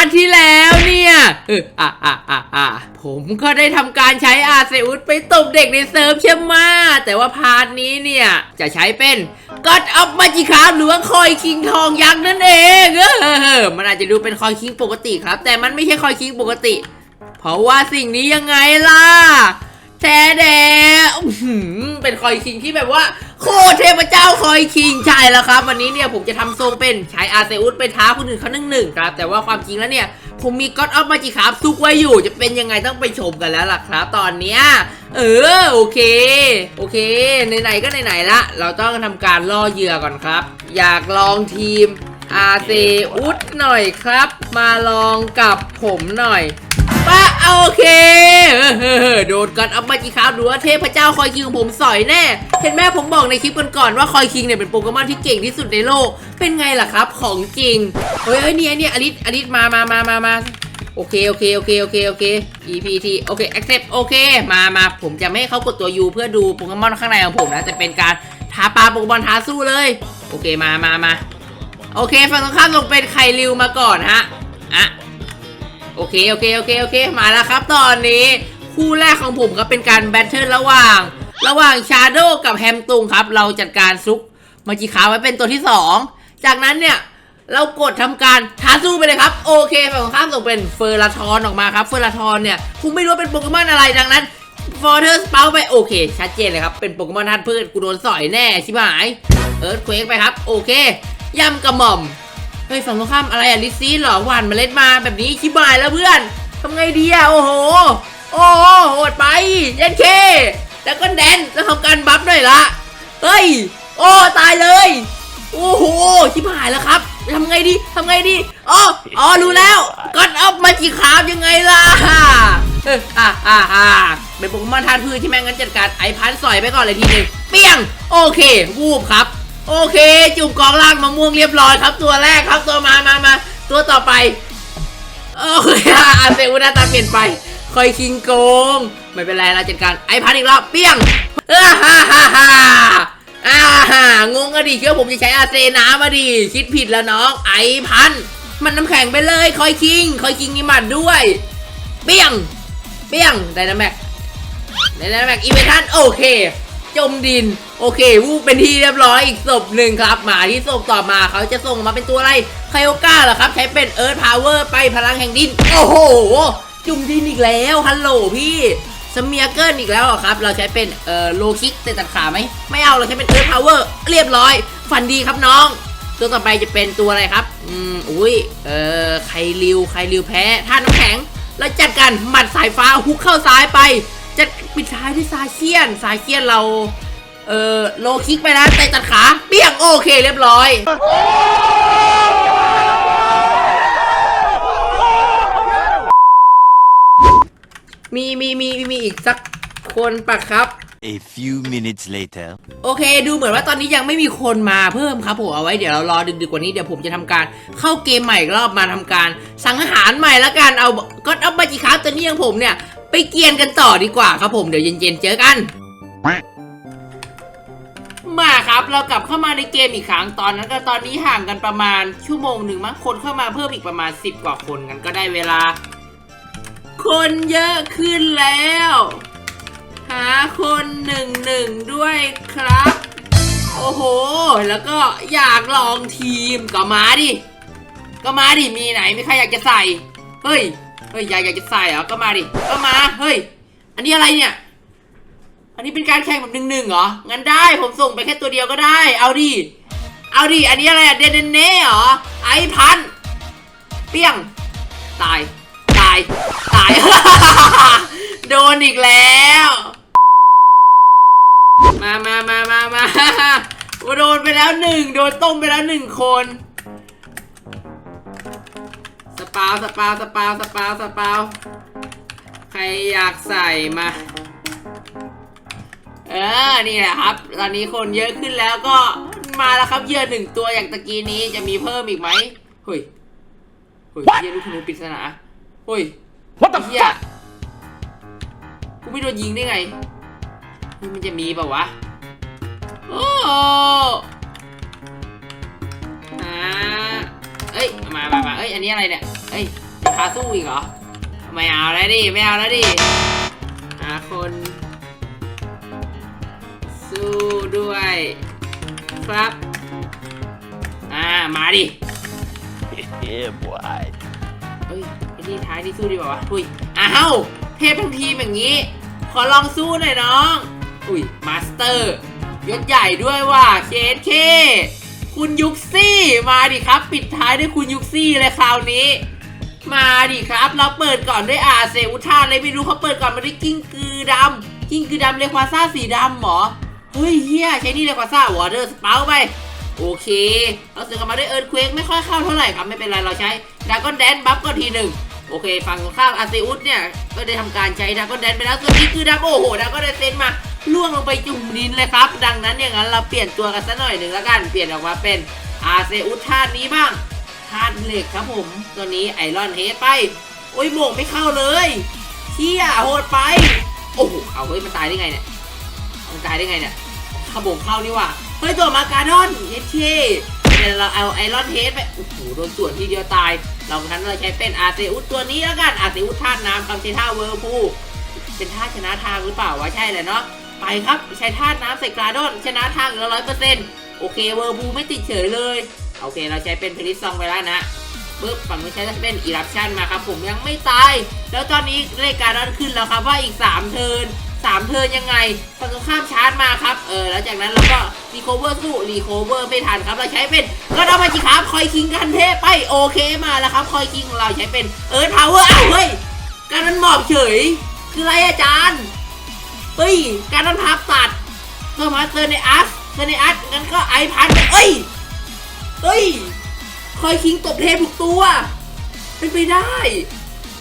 ร์ทที่แล้วเนี่ยเอออะอะอะอะผมก็ได้ทำการใช้อาเซอุสไปตบเด็กในเซิร์ฟใช่ไหมแต่ว่าพาร์ทนี้เนี่ย จะใช้เป็นก็อดอัพมาจิคาหรือว่าคอยคิงทองยักษ์นั่นเองเออมันอาจจะดูเป็นคอยคิงปกติครับ แต่มันไม่ใช่คอยคิงปกติ เพราะว่าสิ่งนี้ยังไงล่ะแท้แดเป็นคอยคิงที่แบบว่า โคเทพเจ้าคอยคิงใช่แล้วครับ วันนี้เนี่ยผมจะทำทรงเป็นใช้อาเซอุสไปท้าคนอื่นเขาหนึ่งหนึ่งครับ แต่ว่าความจริงแล้วเนี่ย ผมมีก็อดออฟมาจิครับซุกไว้อยู่จะเป็นยังไงต้องไปชมกันแล้วล่ะครับ ตอนเนี้ยเออโอเค โอเคไหนๆก็ไหนๆละเราต้องทำการล่อเหยื่อก่อนครับ อยากลองทีมอาเซอุสหน่อยครับ มาลองกับผมหน่อย ปะโอเคเออโดนกันอัพมาจีครับดูว่าเทพเจ้าคอยคิงของผมสอยแน่ เห็นแม่ผมบอกในคลิปก่อนๆว่าคอยคิงเนี่ยเป็นโปเกมอนที่เก่งที่สุดในโลก เป็นไงล่ะครับของจริงเฮ้ยเฮ้ยเนี่ยเนี่ยอลิสอลิสมามามามามาโอเคโอเคโอเคโอเคโอเค EPT โอเค accept โอเค มามาผมจะไม่ให้เขากดตัว U เพื่อดูโปเกมอนข้างในของผมนะจะเป็นการท้าปลาโปเกมอนท้าสู้เลย โอเคมามามาโอเคฝั่งตรงข้ามลงเป็นไคริวมาก่อนฮะอะ โอเคโอเคโอเคโอเคมาแล้วครับตอนนี้ คู่แรกของผมครับเป็นการแบทเทิลระหว่าง ระหว่างชาโดกับแฮมตุงครับ เราจัดการซุกมาจิขาไว้เป็นตัวที่ 2 จากนั้นเนี่ยเรากดทำการท้าสู้ไปเลยครับ โอเคฝั่งตรงข้ามส่งเป็นเฟอร์ราทอนออกมาครับเฟอร์ราทอนเนี่ยผมไม่รู้ว่าเป็นโปเกมอนอะไรดังนั้นฟอร์เทอร์สเปาไปโอเค ชัดเจนเลยครับ เป็นโปเกมอนธาตุพืชกูโดนสอยแน่ชิบหาย เอิร์ธเควกไปครับ โอเคย่ำกระหม่อม เฮ้ยฝั่งตรงข้ามอะไรอะลิซซี่หรอหวานเมล็ดมาแบบนี้ชิบหายแล้วเพื่อนทำไงดีอะโอ้โห โอ้โหโหดไปเย็นเค แล้วก็แดนแล้วทำการบัฟหน่อยละเฮ้ย โอ้ตายเลย โอ้โหชิบหายแล้วครับทำไงดีทำไงดีอ๋ออ๋อรู้แล้วก็ออฟมาจีคราฟยังไงล่ะเอออ่าอ่าอ่าเป็นโปเกมอนธาตุพืชที่แม่งงั้นจัดการไอพันสอยไปก่อนเลยทีนึงเปี้ยง โอเควูบครับ โอเค จุ่มกองล่างมะม่วงเรียบร้อยครับ ตัวแรกครับตัวมามามาตัวต่อไปโอเคอาเซอุนาตาเปลี่ยนไปคอยคิงโกง ไม่เป็นไรเราจัดการไอพันอีกรอบเปี้ยงออฮ่าฮ่าฮ่าอ่าฮ่างงอะดิเชื่อผมจะใช้อาเซน้ำมาดิคิดผิดแล้วน้องไอพันมันน้ำแข็งไปเลยคอยคิง คอยคิงมีหมัดด้วย เปี้ยง เปี้ยงไดนาแม็กในนั้นแม็กอีเวนทันโอเค จมดิน โอเควูบเป็นที่เรียบร้อยอีกศพหนึ่งครับ มาที่ศพต่อมาเขาจะส่งมาเป็นตัวอะไรไคโอก้าเหรอครับ ใช้เป็นเอิร์ธพาวเวอร์ไปพลังแห่งดิน โอ้โห จุ่มดินอีกแล้วฮัลโหลพี่สเมียเกิลอีกแล้วเหรอครับ เราใช้เป็นเอ่อโลคิกเตะตัดขาไหมไม่เอาเราใช้เป็นเอิร์ธพาวเวอร์เรียบร้อยฝันดีครับน้อง ตัวต่อไปจะเป็นตัวอะไรครับ อืมอุ้ยเอ่อไคริวไคริวแพ้ท่าน้ำแข็ง แล้วจัดการหมัดสายฟ้าฮุกเข้าซ้ายไป จะปิดท้ายด้วยซาเคียนซาเคียนเรา เอ่อโลคิกไปแล้วเตะตัดขาเปี้ยงโอเคเรียบร้อย มีมีมีมีอีกสักคนปะครับ A few minutes later. โอเค ดูเหมือนว่าตอนนี้ยังไม่มีคนมาเพิ่มครับผมเอาไว้เดี๋ยวเรารอดึกๆกว่านี้เดี๋ยวผมจะทำการเข้าเกมใหม่อีกรอบมาทำการ สังหารใหม่ละกันเอาก็เอาบัจิคาตัวนี้ของผมเนี่ย ไปเกียนกันต่อดีกว่าครับผมเดี๋ยวเย็นๆเจอกัน มาครับเรากลับเข้ามาในเกมอีกครั้งตอนนั้นก็ตอนนี้ห่างกันประมาณชั่วโมงหนึ่งมั้งคนเข้ามาเพิ่มอีกประมาณ 10 กว่าคนกันก็ได้เวลา คนเยอะขึ้นแล้ว หาคนหนึ่งหนึ่งด้วยครับ โอ้โห แล้วก็อยากลองทีมก็มาดิ ก็มาดิมีไหนมีใครอยากจะใส่ เฮ้ย เฮ้ยยากอยากจะใส่เหรอ ก็มาดิ ก็มา เฮ้ย อันนี้อะไรเนี่ย อันนี้เป็นการแข่งแบบหนึ่งหนึ่งเหรอ งั้นได้ ผมส่งไปแค่ตัวเดียวก็ได้ เอาดิ เอาดิ อันนี้อะไรอะเดนเน่เหรอ ไอพัน เปี้ยง ตาย ตาย ตาย โดนอีกแล้ว มามามามามาโดนไปแล้วหนึ่ง โดนต้มไปแล้วหนึ่งคน ปาวสปาวสปาวสปาวสปาวใครอยากใส่มา เออ นี่แหละครับ ตอนนี้คนเยอะขึ้นแล้วก็มาแล้วครับเหยื่อหนึ่งตัวอย่างตะกี้นี้จะมีเพิ่มอีกไหมเฮ้ยเฮ้ยเหยื่อลูกธนูปริศนาเฮ้ย What the เฮีย fuck กูไม่โดนยิงได้ไงนี่มันจะมีเปล่าวะ โอ้ มามามาเอ้ย อันนี้อะไรเนี่ย เอ้ยท้าสู้อีกเหรอ ไม่เอาแล้วดิ ไม่เอาแล้วดิหาคน สู้ด้วย ครับ อ่า มาดิ yeah, boy. เฮ้ยไอ้นี่ท้ายนี่สู้ดีกว่าวะ อุ้ย อ้าว เทพทั้งทีมอย่างนี้ ขอลองสู้หน่อยน้อง อุ้ย มาสเตอร์ ยศใหญ่ด้วยว่ะเคสเค คุณยุกซี่มาดิครับ ปิดท้ายด้วยคุณยุกซี่เลยคราวนี้ มาดิครับ เราเปิดก่อนด้วยอาเซอุท่านเลยไม่รู้เขาเปิดก่อนมาด้วยกิ้งกือดำกิ้งกือดำเลควาซ่าสีดำหรอเฮ้ยเฮียใช้นี่เลควาซ่าวอเตอร์สเปาไปโอเค เราเสือกลับมาด้วยเอิร์ธเควกไม่ค่อยเข้าเท่าไหร่ครับไม่เป็นไรเราใช้ดาก้อนแดนบัฟก็ทีหนึ่งโอเคฝั่งข้ามอาเซอุสเนี่ยก็ได้ทำการใช้ดาก้อนแดนไปแล้วส่วนนี้คือดาโอ้โหดาก้อนแดนเซนมา ล่วงลงไปจุ่มดินเลยครับ ดังนั้นอย่างนั้นเราเปลี่ยนตัวกันสักหน่อยหนึ่งแล้วกันเปลี่ยนออกมาเป็นอาเซอุธาตุนี้บ้างธาตุเหล็กครับผมตัวนี้ไอรอนเฮดไป โอ้ยโหมกไม่เข้าเลยเชี่ยโหดไป โอ้โหเอาเฮ้ยมันตายได้ไงเนี่ยมันตายได้ไงเนี่ยขบงเข้านี่ว่ะเฮ้ยตัวมาการ์ดอนเอชเคเดี๋ยวเราเอาไอรอนเฮดไปโอ้โหโดนส่วนทีเดียวตาย เราคันเราใช้เป็นอาเซอุสตัวนี้แล้วกันอาเซอุสธาตุน้ำคำใช้ท่าเวอร์พูเป็นท่าชนะทางหรือเปล่าวะใช่แหละเนาะ ไปครับ ใช้ท่าน้ำใส่กราดอน ชนะทางล้วร้อยเปอร์เซ็นต์โอเคเวอร์พูไม่ติดเฉยเลย โอเคเราใช้เป็นเพลิสซองไปแล้วนะปึ๊บฝั่งนู้นใช้เป็นอีรัปชันมาครับผมยังไม่ตาย แล้วตอนนี้เลขการดอนขึ้นแล้วครับว่าอีก 3 เทิร์น3เทิร์นยังไงฝั่งตรงข้ามชาร์จมาครับ เออแล้วจากนั้นเราก็รีโคเวอร์สู้รีโคเวอร์ไม่ทันครับ เราใช้เป็นก็เอามาจิครับคอยคิงกันเทพไปโอเคมาแล้วครับคอยคิงของเราใช้เป็นเอิร์ธพาวเวอร์อ้าวเฮ้ยการมันหมอบเฉย คืออะไรอาจารย์ เฮ้ย การมันพับตัดเพิ่มมาเซอร์ในอัสเซอร์ในอัสงั้นก็ไอพันเอ้ย เฮ้ย คอยคิงตบเทพทุกตัว เป็นไปได้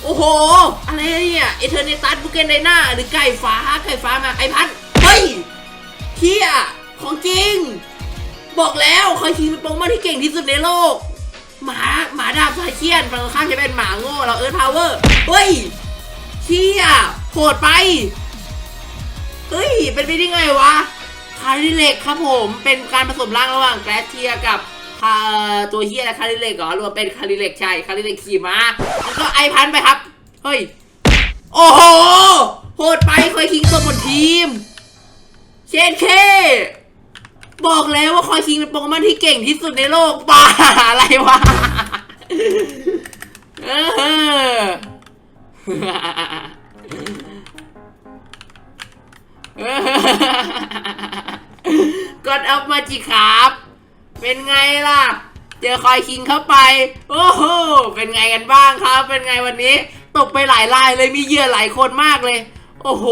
โอ้โห อะไรเนี่ยเอเทอร์เนตัสบุเกนไดนาหรือไก่ฟ้า ไก่ฟ้ามาไอพันเฮ้ยเฮียของจริง บอกแล้วคอยคิงเป็นโปรโมอนที่เก่งที่สุดในโลก หมา หมาดาบสายเชียนฝั่งตรงข้ามจะเป็นหมาโง่เราเอิร์ธพาวเวอร์ เฮ้ยเชียโหดไป เฮ้ย เป็นไปได้ไงวะ คาริเล็กครับผม เป็นการผสมร่างระหว่างแกรสเทียกับคาตัวเฮียและคาริเล็กเหรอรวมเป็นคาริเล็กใช่ คาริเล็กขี่ม้าแล้วก็ไอพันไปครับ เฮ้ย โอ้โห โหดไปคอยคิงตัวหมดทีม เชนเค บอกแล้วว่าคอยคิงเป็นโปเกมอนที่เก่งที่สุดในโลกบ้าอะไรวะเออ กดอัพมาจิครับ เป็นไงล่ะ เจอคอยคิงเข้าไป โอ้โห เป็นไงกันบ้างครับ เป็นไงวันนี้ ตกไปหลายลายเลยมีเหยื่อหลายคนมากเลย โอ้โห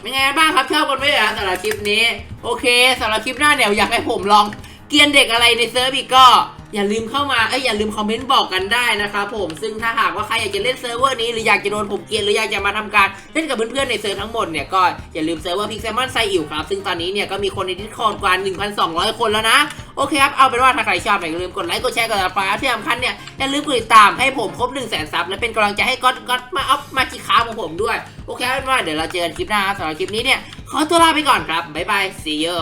เป็นไงกันบ้างครับชอบกันไหมอะสำหรับคลิปนี้ โอเคสำหรับคลิปหน้าเนี่ยอยากให้ผมลองเกียนเด็กอะไรในเซิร์ฟอีกก็ อย่าลืมเข้ามาเอ้ยอย่าลืมคอมเมนต์บอกกันได้นะครับผมซึ่งถ้าหากว่าใครอยากจะเล่นเซิร์ฟเวอร์นี้หรืออยากจะโดนผมเกลียนหรืออยากจะมาทำการเล่นกับเพื่อนๆในเซิร์ฟทั้งหมดเนี่ยก็อย่าลืมเซิร์ฟเวอร์พิกเซมอนไซอิ๋วครับซึ่งตอนนี้เนี่ยก็มีคนในดิสคอร์ดกว่า 1,200 คนแล้วนะโอเคครับเอาเป็นว่าถ้าใครชอบอย่าลืมกดไลค์กดแชร์กดติดตามที่สำคัญเนี่ยอย่าลืมกดติดตามให้ผมครบ1 0 0 0 0แสนซับและเป็นกำลังใจให้ก๊อตก๊อตมาอัพมาจิค้าของผมด้วยโอเคเอาเป็นว่าเดี๋ยวเราเจอกันคลิปหน้าครับสำหรับคลิปนี้เนี่ยขอตัวลาไปก่อนครับบ๊ายบาย see you